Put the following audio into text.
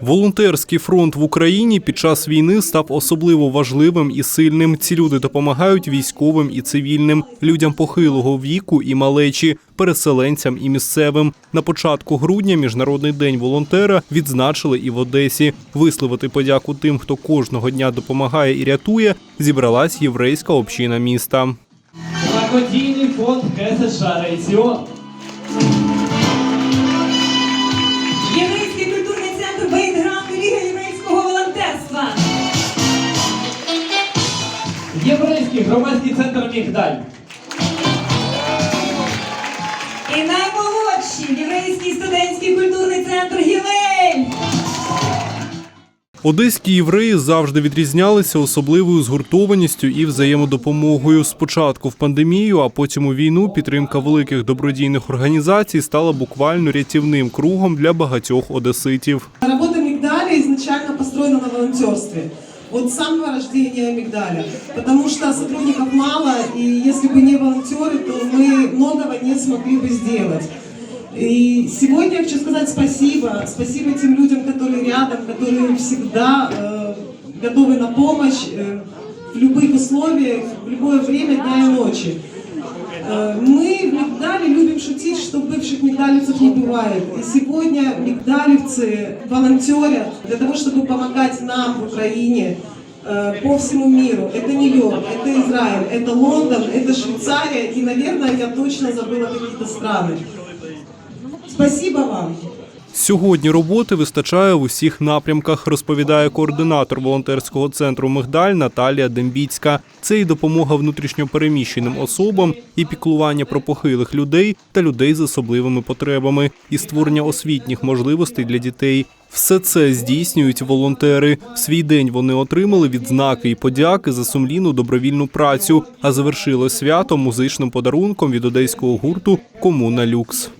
Волонтерський фронт в Україні під час війни став особливо важливим і сильним. Ці люди допомагають військовим і цивільним, людям похилого віку і малечі, переселенцям і місцевим. На початку грудня Міжнародний день волонтера відзначили і в Одесі. Висловити подяку тим, хто кожного дня допомагає і рятує, зібралась єврейська община міста. Благодійний фонд КСШ Рейціон. Єврейський громадський центр Мігдаль. І наймолодший єврейський студентський культурний центр Гілель. Одеські євреї завжди відрізнялися особливою згуртованістю і взаємодопомогою. Спочатку в пандемію, а потім у війну підтримка великих добродійних організацій стала буквально рятівним кругом для багатьох одеситів. Работа Мигдаля изначально построена на волонтерстве. Вот с самого рождения Мигдаля. Потому что сотрудников мало, и если бы не волонтеры, то мы многого не смогли бы сделать. И сегодня я хочу сказать спасибо. Спасибо тем людям, которые рядом, которые всегда э, готовы на помощь э, в любых условиях, в любое время дня и ночи. Э, Мы в Мигдале любим шутить, что бывших мигдалевцев не бывает. И сегодня мигдалевцы волонтерят для того, чтобы помогать нам в Украине э, по всему миру. Это Нью-Йорк, это Израиль, это Лондон, это Швейцария и, наверное, я точно забыла какие-то страны. Спасибо вам. Сьогодні роботи вистачає в усіх напрямках, розповідає координатор волонтерського центру Мигдаль Наталія Дембіцька. Це і допомога внутрішньопереміщеним особам, і піклування про похилих людей та людей з особливими потребами, і створення освітніх можливостей для дітей. Все це здійснюють волонтери. В свій день вони отримали відзнаки і подяки за сумлінну добровільну працю. А завершилось свято музичним подарунком від одеського гурту Комуна Люкс.